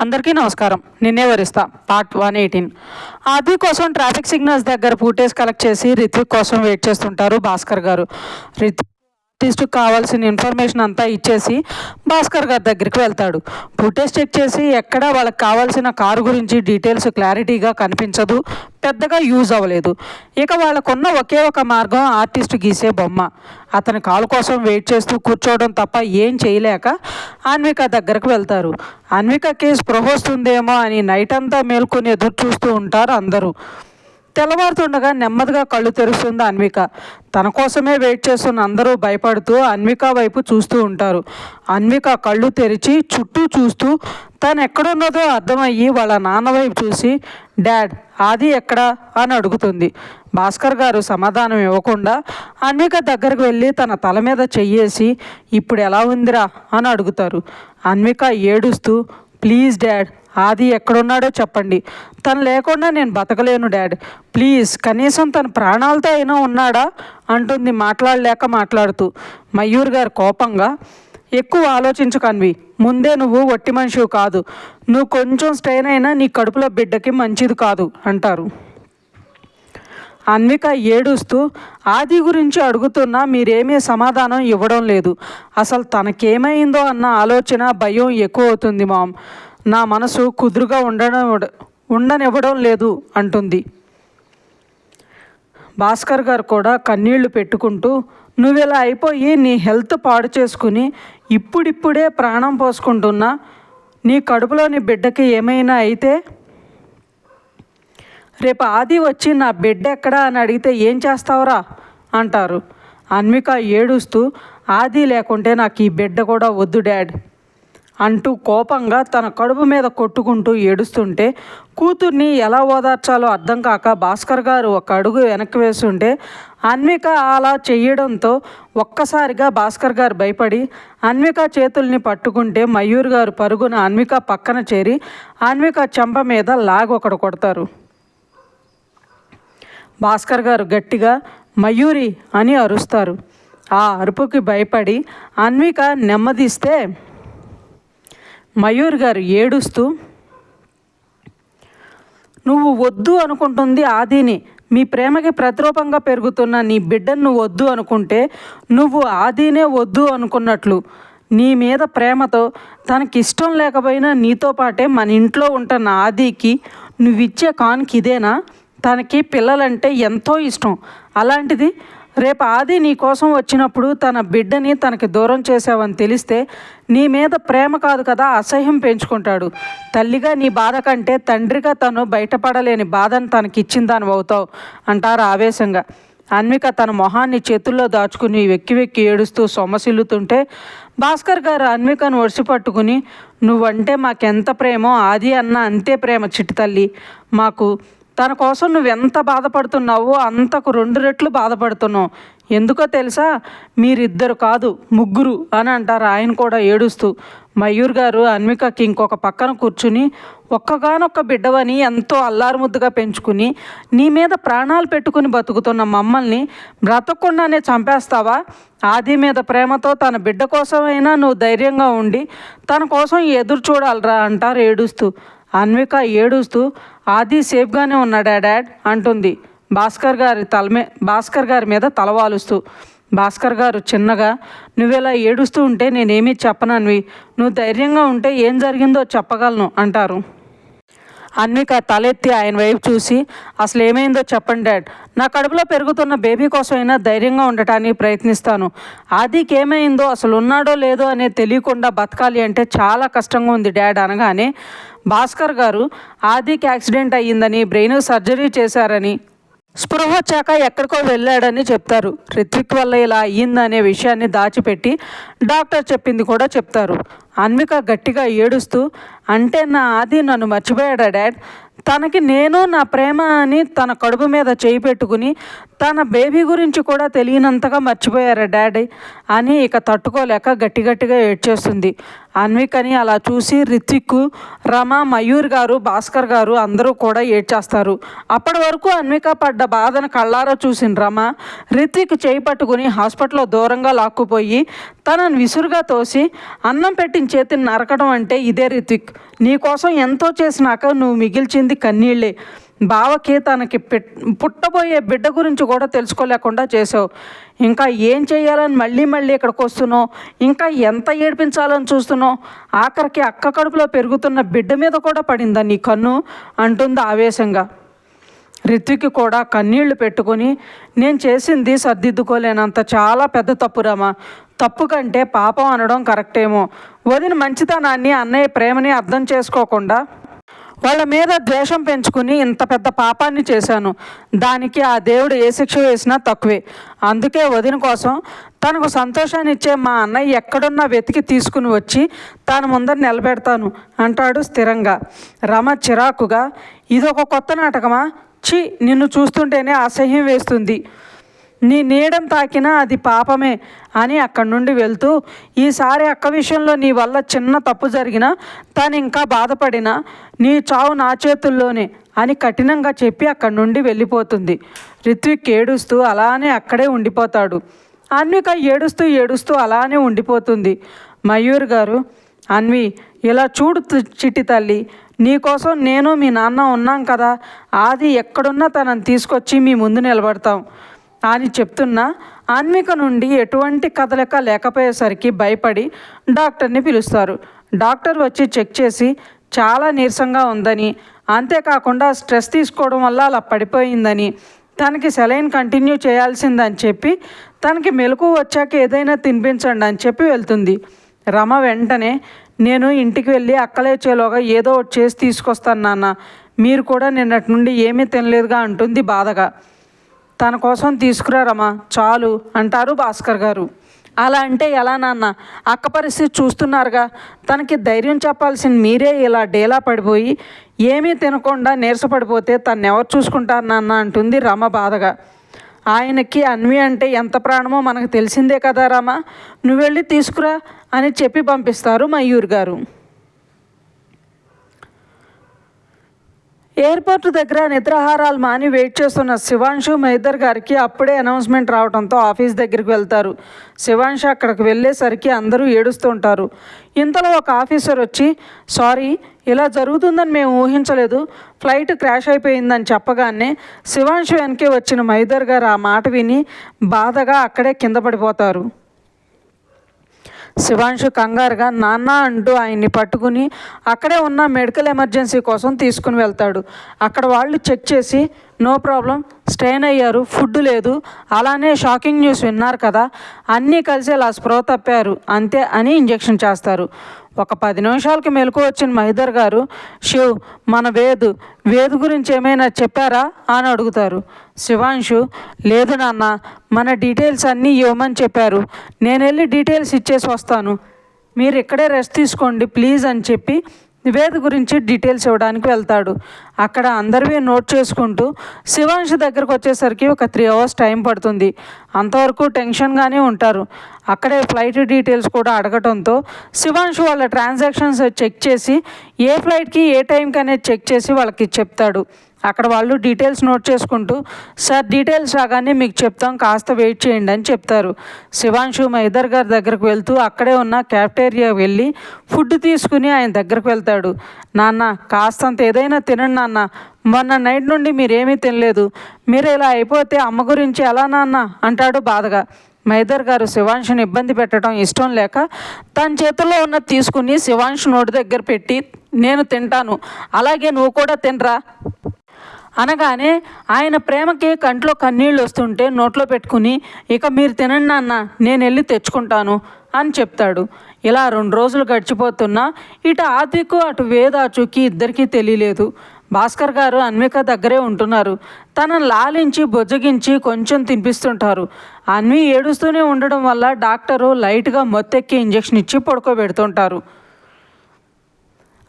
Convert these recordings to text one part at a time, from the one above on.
అందరికీ నమస్కారం. నిన్నే వరిస్తా పార్ట్ వన్ ఎయిటీన్. ఆది కోసం ట్రాఫిక్ సిగ్నల్స్ దగ్గర ఫుటేజ్ కలెక్ట్ చేసి రిత్విక్ కోసం వెయిట్ చేస్తుంటారు భాస్కర్ గారు. రిత్విక్ ఆర్టిస్ట్ కావాల్సిన ఇన్ఫర్మేషన్ అంతా ఇచ్చేసి భాస్కర్ గారి దగ్గరికి వెళ్తాడు. ఫుటేజ్ చెక్ చేసి ఎక్కడ వాళ్ళకి కావాల్సిన కారు గురించి డీటెయిల్స్ క్లారిటీగా కనిపించదు. పెద్దగా యూజ్ అవ్వలేదు. ఇక వాళ్ళకున్న ఒకే ఒక మార్గం ఆర్టిస్ట్ గీసే బొమ్మ. అతని కాలు కోసం వెయిట్ చేస్తూ కూర్చోవడం తప్ప ఏం చేయలేక అన్విక దగ్గరకు వెళ్తారు. అన్వికకి స్పృహ వస్తుందేమో అని నైట్ అంతా మేల్కొని ఎదురు చూస్తూ ఉంటారు అందరూ. తెల్లవారుతుండగా నెమ్మదిగా కళ్ళు తెరుస్తుంది అన్విక. తన కోసమే వెయిట్ చేస్తున్న అందరూ భయపడుతూ అన్విక వైపు చూస్తూ ఉంటారు. అన్విక కళ్ళు తెరిచి చుట్టూ చూస్తూ తను ఎక్కడున్నదో అర్థమయ్యి వాళ్ళ నాన్న వైపు చూసి డాడ్ ఆది ఎక్కడా? అని అడుగుతుంది. భాస్కర్ గారు సమాధానం ఇవ్వకుండా అన్విక దగ్గరకు వెళ్ళి తన తల మీద చెయ్యేసి ఇప్పుడు ఎలా ఉందిరా? అని అడుగుతారు. అన్విక ఏడుస్తూ ప్లీజ్ డాడ్ ఆది ఎక్కడున్నాడో చెప్పండి. తను లేకుండా నేను బతకలేను డాడ్. ప్లీజ్ కనీసం తన ప్రాణాలతో అయినా ఉన్నాడా? అంటుంది మాట్లాడలేక మాట్లాడుతూ. మయూర్ గారు కోపంగా ఎక్కువ ఆలోచించకన్వి ముందే నువ్వు వట్టి మనిషివి కాదు. నువ్వు కొంచెం స్ట్రెయిన్ అయినా నీ కడుపులో బిడ్డకి మంచిది కాదు అంటారు. అన్విక ఏడుస్తూ ఆది గురించి అడుగుతున్నా మీరేమీ సమాధానం ఇవ్వడం లేదు. అసలు తనకేమైందో అన్న ఆలోచన భయం ఎక్కువ అవుతుంది మామ్. నా మనసు కుదురుగా ఉండడం ఉండనివ్వడం లేదు అంటుంది. భాస్కర్ గారు కూడా కన్నీళ్ళు పెట్టుకుంటూ నువ్వు ఇలా అయిపోయి నీ హెల్త్ పాడు చేసుకుని ఇప్పుడిప్పుడే ప్రాణం పోసుకుంటున్నా నీ కడుపులోని బిడ్డకి ఏమైనా అయితే రేపు ఆది వచ్చి నా బిడ్డ ఎక్కడా అని అడిగితే ఏం చేస్తావురా? అంటారు. అన్విక ఏడుస్తూ ఆది లేకుంటే నాకు ఈ బిడ్డ కూడా వద్దు డాడ్ అంటూ కోపంగా తన కడుపు మీద కొట్టుకుంటూ ఏడుస్తుంటే కూతుర్ని ఎలా ఓదార్చాలో అర్థం కాక భాస్కర్ గారు ఒక అడుగు వెనక్కి వేస్తుంటే అన్విక అలా చెయ్యడంతో ఒక్కసారిగా భాస్కర్ గారు భయపడి అన్విక చేతుల్ని పట్టుకుంటే మయూర్ గారు పరుగున అన్విక పక్కన చేరి అన్విక చెంప మీద లాగొకడు కొడతారు. భాస్కర్ గారు గట్టిగా మయూరి అని అరుస్తారు. ఆ అరుపుకి భయపడి అన్విక నెమ్మదిస్తే మయూర్ గారు ఏడుస్తూ నువ్వు వద్దు అనుకుంటుంది ఆదిని. మీ ప్రేమకి ప్రతిరూపంగా పెరుగుతున్న నీ బిడ్డను నువ్వు వద్దు అనుకుంటే నువ్వు ఆదినే వద్దు అనుకున్నట్లు. నీ మీద ప్రేమతో తనకి ఇష్టం లేకపోయినా నీతో పాటే మన ఇంట్లో ఉంటున్న ఆదికి నువ్విచ్చే కానుక ఇదేనా? తనకి పిల్లలంటే ఎంతో ఇష్టం. అలాంటిది రేపు ఆది నీ కోసం వచ్చినప్పుడు తన బిడ్డని తనకి దూరం చేసావని తెలిస్తే నీ మీద ప్రేమ కాదు కదా అసహ్యం పెంచుకుంటాడు. తల్లిగా నీ బాధ కంటే తండ్రిగా తను బయటపడలేని బాధను తనకిచ్చిందని అవుతావు అంటారు ఆవేశంగా. అన్విక తన మొహాన్ని చేతుల్లో దాచుకుని వెక్కి వెక్కి ఏడుస్తూ సొమ్మసిల్లుతుంటే భాస్కర్ గారు అన్వికను ఒడిసి పట్టుకుని నువ్వంటే మాకెంత ప్రేమో ఆది అన్న అంతే ప్రేమ చిట్టి తల్లి. మాకు తన కోసం నువ్వెంత బాధపడుతున్నావో అంతకు రెండు రెట్లు బాధపడుతున్నావు. ఎందుకో తెలుసా? మీరిద్దరు కాదు ముగ్గురు అని అంటారు ఆయన కూడా ఏడుస్తూ. మయూర్ గారు అన్వికకి ఇంకొక పక్కన కూర్చుని ఒక్కగానొక్క బిడ్డవని ఎంతో అల్లారుముద్దుగా పెంచుకుని నీ మీద ప్రాణాలు పెట్టుకుని బతుకుతున్న మమ్మల్ని బ్రతకుండానే చంపేస్తావా? ఆది మీద ప్రేమతో తన బిడ్డ కోసమైనా నువ్వు ధైర్యంగా ఉండి తన కోసం ఎదురు చూడాలరా అంటారు ఏడుస్తూ. అన్విక ఏడుస్తూ ఆది సేఫ్గానే ఉన్నాడా డాడ్? అంటుంది. భాస్కర్ గారి తలమే భాస్కర్ గారి మీద తలవాలుస్తూ భాస్కర్ గారు చిన్నగా నువ్వెలా ఏడుస్తూ ఉంటే నేనేమీ చెప్పనన్వి. నువ్వు ధైర్యంగా ఉంటే ఏం జరిగిందో చెప్పగలను అంటారు. అన్విక తలెత్తి ఆయన వైపు చూసి అసలు ఏమైందో చెప్పండి డాడ్. నా కడుపులో పెరుగుతున్న బేబీ కోసం అయినా ధైర్యంగా ఉండటానికి ప్రయత్నిస్తాను. ఆదికి ఏమైందో అసలు ఉన్నాడో లేదో అనేది తెలియకుండా బతకాలి అంటే చాలా కష్టంగా ఉంది డాడ్ అనగానే భాస్కర్ గారు ఆదికి యాక్సిడెంట్ అయ్యిందని బ్రెయిన్ సర్జరీ చేశారని స్పృహ వచ్చాక ఎక్కడికో వెళ్ళాడని చెప్తారు. రిత్విక్ వల్ల ఇలా అయ్యిందనే విషయాన్ని దాచిపెట్టి డాక్టర్ చెప్పింది కూడా చెప్తారు. అన్విక గట్టిగా ఏడుస్తూ అంటే నా ఆది నన్ను మర్చిపోయాడా డాడ్? తనకి నేను నా ప్రేమ అని తన కడుపు మీద చేయి పెట్టుకుని తన బేబీ గురించి కూడా తెలియనంతగా మర్చిపోయారా డాడీ? అని ఇక తట్టుకోలేక గట్టి గట్టిగా ఏడ్చేస్తుంది. అన్వికని అలా చూసి రిత్విక్ రమ మయూర్ గారు భాస్కర్ గారు అందరూ కూడా ఏడ్చేస్తారు. అప్పటి వరకు అన్విక పడ్డ బాధను కళ్ళారా చూసిన రమ రిత్విక్ చేయి పట్టుకుని హాస్పిటల్లో దూరంగా లాక్కుపోయి తనను విసురుగా తోసి అన్నం పెట్టిన చేతిని నరకడం అంటే ఇదే రిత్విక్ నీకోసం ఎంతో చేసినాక నువ్వు మిగిల్చింది కన్నీళ్ళే. బావకి తనకి పుట్టబోయే బిడ్డ గురించి కూడా తెలుసుకోలేకుండా చేసావు. ఇంకా ఏం చేయాలని మళ్ళీ మళ్ళీ ఇక్కడికి వస్తున్నావు? ఇంకా ఎంత ఏడిపించాలని చూస్తున్నావు? ఆఖరికి అక్క కడుపులో పెరుగుతున్న బిడ్డ మీద కూడా పడిందా నీ కన్ను? అంటుంది ఆవేశంగా. రిత్విక్ కూడా కన్నీళ్ళు పెట్టుకొని నేను చేసింది సర్దిద్దుకోలేనంత చాలా పెద్ద తప్పురామా తప్పు కంటే పాపం అనడం కరెక్టేమో. వదిన మంచితనాన్ని అన్నయ్య ప్రేమని అర్థం చేసుకోకుండా వాళ్ళ మీద ద్వేషం పెంచుకుని ఇంత పెద్ద పాపాన్ని చేశాను. దానికి ఆ దేవుడు ఏ శిక్ష వేసినా తక్కువే. అందుకే వదిన కోసం తనకు సంతోషాన్ని ఇచ్చే మా అన్నయ్య ఎక్కడున్నా వెతికి తీసుకుని వచ్చి తాను ముందర నిలబెడతాను అంటాడు స్థిరంగా. రమ చిరాకుగా ఇదొక కొత్త నాటకమా? ఛీ నిన్ను చూస్తుంటేనే అసహ్యం వేస్తుంది. నీ నీడం తాకినా అది పాపమే అని అక్కడి నుండి వెళ్తూ ఈసారి అక్క విషయంలో నీ వల్ల చిన్న తప్పు జరిగినా తను ఇంకా బాధపడినా నీ చావు నా చేతుల్లోనే అని కఠినంగా చెప్పి అక్కడి నుండి వెళ్ళిపోతుంది. రిత్విక్ ఏడుస్తూ అలానే అక్కడే ఉండిపోతాడు. అన్విక ఏడుస్తూ ఏడుస్తూ అలానే ఉండిపోతుంది. మయూర్ గారు అన్వి ఇలా చూడు చిట్టి తల్లి నీకోసం నేను మీ నాన్న ఉన్నాం కదా ఆది ఎక్కడున్నా తనని తీసుకొచ్చి మీ ముందు నిలబడతాం. అని చెప్తున్నా ఆన్మిక నుండి ఎటువంటి కదలిక లేకపోయేసరికి భయపడి డాక్టర్ని పిలుస్తారు. డాక్టర్ వచ్చి చెక్ చేసి చాలా నీరసంగా ఉందని అంతేకాకుండా స్ట్రెస్ తీసుకోవడం వల్ల అలా పడిపోయిందని తనకి సెలైన్ కంటిన్యూ చేయాల్సిందని చెప్పి తనకి మెలకు వచ్చాక ఏదైనా తినిపించండి అని చెప్పి వెళ్తుంది. రమ వెంటనే నేను ఇంటికి వెళ్ళి అక్కలేచేలోగా ఏదో ఒకటి చేసి తీసుకొస్తాను నాన్న. మీరు కూడా నిన్నటి నుండి ఏమీ తినలేదుగా అంటుంది బాధగా. తన కోసం తీసుకురా రమా చాలు అంటారు భాస్కర్ గారు. అలా అంటే ఎలా నాన్న? అక్క పరిస్థితి చూస్తున్నారుగా. తనకి ధైర్యం చెప్పాల్సిన మీరే ఇలా డేలా పడిపోయి ఏమీ తినకుండా నీరసపడిపోతే తను ఎవరు చూసుకుంటారు నాన్న? అంటుంది రమ బాధగా. ఆయనకి అన్వి అంటే ఎంత ప్రాణమో మనకు తెలిసిందే కదా రమ. నువ్వు వెళ్ళి తీసుకురా అని చెప్పి పంపిస్తారు మయూర్ గారు. ఎయిర్పోర్ట్ దగ్గర నిద్రాహారాలు మాని వెయిట్ చేస్తున్న శివాంశు మేదర్ గారికి అప్పుడే అనౌన్స్మెంట్ రావడంతో ఆఫీస్ దగ్గరికి వెళ్తారు. శివాంశు అక్కడికి వెళ్ళేసరికి అందరూ ఏడుస్తుంటారు. ఇంతలో ఒక ఆఫీసర్ వచ్చి సారీ ఇలా జరుగుతుందని మేము ఊహించలేదు. ఫ్లైట్ క్రాష్ అయిపోయిందని చెప్పగానే శివాంశు వెనకే వచ్చిన మైదర్ గారు ఆ మాట విని బాధగా అక్కడే కింద పడిపోతారు. శివాంశు కంగారుగా నాన్న అంటూ ఆయన్ని పట్టుకుని అక్కడే ఉన్న మెడికల్ ఎమర్జెన్సీ కోసం తీసుకుని వెళ్తాడు. అక్కడ వాళ్ళు చెక్ చేసి నో ప్రాబ్లం స్ట్రెయిన్ అయ్యారు ఫుడ్ లేదు అలానే షాకింగ్ న్యూస్ విన్నారు కదా అన్నీ కలిసి ఇలా స్ప్రో తప్పారు అంతే అని ఇంజెక్షన్ చేస్తారు. ఒక పది నిమిషాలకి మెలకు వచ్చిన మహిదర్ గారు శివ్ మన వేదు వేదు గురించి ఏమైనా చెప్పారా? అని అడుగుతారు. శివాంశు లేదు నాన్న మన డీటెయిల్స్ అన్నీ ఇవ్వమని చెప్పారు. నేను వెళ్ళి డీటెయిల్స్ ఇచ్చేసి వస్తాను. మీరు ఇక్కడే రెస్ట్ తీసుకోండి ప్లీజ్ అని చెప్పి వేద గురించి డీటెయిల్స్ ఇవ్వడానికి వెళ్తాడు. అక్కడ అందరివి నోట్ చేసుకుంటూ శివాంశ్ దగ్గరకు వచ్చేసరికి ఒక త్రీ అవర్స్ టైం పడుతుంది. అంతవరకు టెన్షన్గానే ఉంటారు. అక్కడే ఫ్లైట్ డీటెయిల్స్ కూడా అడగటంతో శివాంశు వాళ్ళ ట్రాన్సాక్షన్స్ చెక్ చేసి ఏ ఫ్లైట్కి ఏ టైంకి అనేది చెక్ చేసి వాళ్ళకి చెప్తాడు. అక్కడ వాళ్ళు డీటెయిల్స్ నోట్ చేసుకుంటూ సార్ డీటెయిల్స్ రాగానే మీకు చెప్తాం కాస్త వెయిట్ చేయండి అని చెప్తారు. శివాంశు మా ఇద్దరు గారి దగ్గరకు వెళ్తూ అక్కడే ఉన్న క్యాఫ్టేరియా వెళ్ళి ఫుడ్ తీసుకుని ఆయన దగ్గరకు వెళ్తాడు. నాన్న కాస్తంత ఏదైనా తినండి నాన్న. మొన్న నైట్ నుండి మీరేమీ తినలేదు. మీరు ఇలా అయిపోతే అమ్మ గురించి ఎలా నాన్న? అంటాడు బాధగా. మైదర్ గారు శివాంశుని ఇబ్బంది పెట్టడం ఇష్టం లేక తన చేతుల్లో ఉన్నది తీసుకుని శివాంశు నోటి దగ్గర పెట్టి నేను తింటాను అలాగే నువ్వు కూడా తినరా? అనగానే ఆయన ప్రేమకి కంట్లో కన్నీళ్ళు వస్తుంటే నోట్లో పెట్టుకుని ఇక మీరు తినండి నాన్న నేను వెళ్ళి తెచ్చుకుంటాను అని చెప్తాడు. ఇలా రెండు రోజులు గడిచిపోతున్నా ఇటు ఆదికు అటు వేదాచుకి ఇద్దరికీ తెలియలేదు. భాస్కర్ గారు అన్విక దగ్గరే ఉంటున్నారు. తనను లాలించి బొజ్జగించి కొంచెం తినిపిస్తుంటారు. అన్వి ఏడుస్తూనే ఉండడం వల్ల డాక్టరు లైట్గా మొత్తెక్కి ఇంజెక్షన్ ఇచ్చి పడుకోబెడుతుంటారు.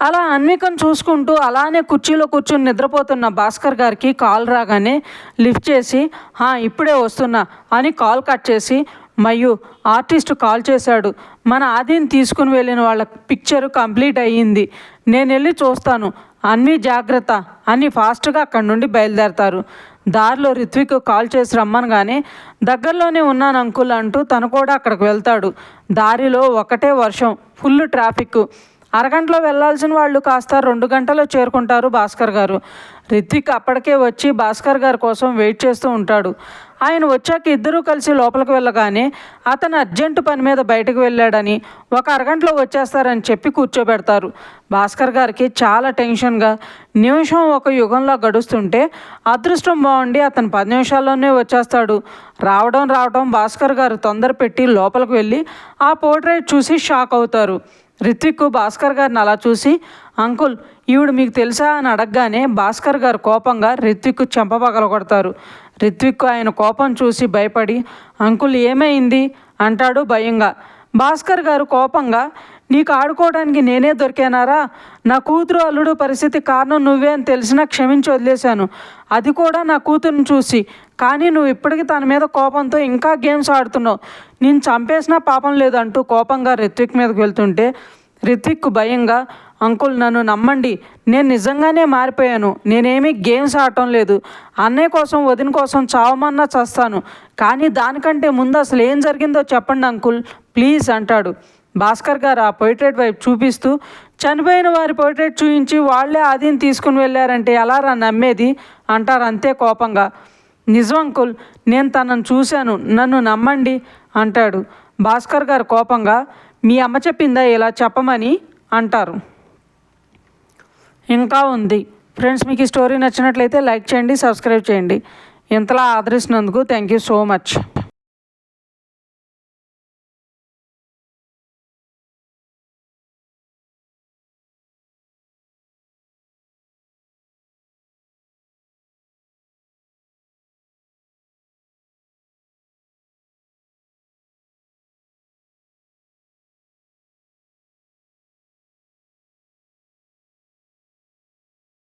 అలా అన్వికను చూసుకుంటూ అలానే కుర్చీలో కూర్చుని నిద్రపోతున్న భాస్కర్ గారికి కాల్ రాగానే లిఫ్ట్ చేసి "హా, ఇప్పుడే వస్తున్నా అని కాల్ కట్ చేసి మరియు ఆర్టిస్ట్ కాల్ చేశాడు. మన ఆదిని తీసుకుని వెళ్ళిన వాళ్ళ పిక్చర్ కంప్లీట్ అయ్యింది. నేను వెళ్ళి చూస్తాను. అన్నీ జాగ్రత్త అని ఫాస్ట్గా అక్కడి నుండి బయలుదేరతారు. దారిలో రిత్విక్ కాల్ చేసి రమ్మనగానే దగ్గరలోనే ఉన్నాను అంకుల్ అంటూ తను కూడా అక్కడికి వెళ్తాడు. దారిలో ఒకటే వర్షం ఫుల్ ట్రాఫిక్. అరగంటలో వెళ్ళాల్సిన వాళ్ళు కాస్త రెండు గంటలో చేరుకుంటారు భాస్కర్ గారు. రిత్విక్ అప్పటికే వచ్చి భాస్కర్ గారి కోసం వెయిట్ చేస్తూ ఉంటాడు. ఆయన వచ్చాక ఇద్దరూ కలిసి లోపలికి వెళ్ళగానే అతను అర్జెంటు పని మీద బయటకు వెళ్ళాడని ఒక అరగంటలో వచ్చేస్తారని చెప్పి కూర్చోబెడతారు. భాస్కర్ గారికి చాలా టెన్షన్గా నిమిషం ఒక యుగంలో గడుస్తుంటే అదృష్టం బాగుండి అతను పది నిమిషాల్లోనే వచ్చేస్తాడు. రావడం రావడం భాస్కర్ గారు తొందర పెట్టి లోపలికి వెళ్ళి ఆ పోర్ట్రేట్ చూసి షాక్ అవుతారు. రిత్విక్ భాస్కర్ గారిని అలా చూసి అంకుల్ ఈవిడ మీకు తెలుసా? అని అడగగానే భాస్కర్ గారు కోపంగా రిత్విక్ చెంపపగల కొడతారు రిత్విక్ ఆయన కోపం చూసి భయపడి అంకుల్ ఏమైంది? అంటాడు భయంగా. భాస్కర్ గారు కోపంగా నీకు ఆడుకోవడానికి నేనే దొరికానారా? నా కూతురు అల్లుడు పరిస్థితి కారణం నువ్వే అని తెలిసినా క్షమించి వదిలేశాను. అది కూడా నా కూతురుని చూసి. కానీ నువ్వు ఇప్పటికీ తన మీద కోపంతో ఇంకా గేమ్స్ ఆడుతున్నావు. నేను చంపేసినా పాపం లేదంటూ కోపంగా రిత్విక్ మీదకి వెళ్తుంటే రిత్విక్ భయంగా అంకుల్ నన్ను నమ్మండి నేను నిజంగానే మారిపోయాను. నేనేమీ గేమ్స్ ఆడటం లేదు. అన్నయ్య కోసం వదిన కోసం చావమన్నా చస్తాను. కానీ దానికంటే ముందు అసలు ఏం జరిగిందో చెప్పండి అంకుల్ ప్లీజ్ అంటాడు. భాస్కర్ గారు ఆ పోయిట్రేట్ వైపు చూపిస్తూ చనిపోయిన వారి పోయిట్రేట్ చూపించి వాళ్ళే ఆదిని తీసుకుని వెళ్ళారంటే ఎలా రా నమ్మేది? అంటారు అంతే కోపంగా. నిజం అంకుల్ నేను తనను చూశాను నన్ను నమ్మండి అంటాడు భాస్కర్ గారు కోపంగా. మీ అమ్మ చెప్పిందా ఇలా చెప్పమని? అంటారు. ఇంకా ఉంది. ఫ్రెండ్స్ మీకు ఈ స్టోరీ నచ్చినట్లయితే లైక్ చేయండి సబ్స్క్రైబ్ చేయండి. ఇంతలా ఆదరిస్తున్నందుకు థ్యాంక్ యూ సో మచ్.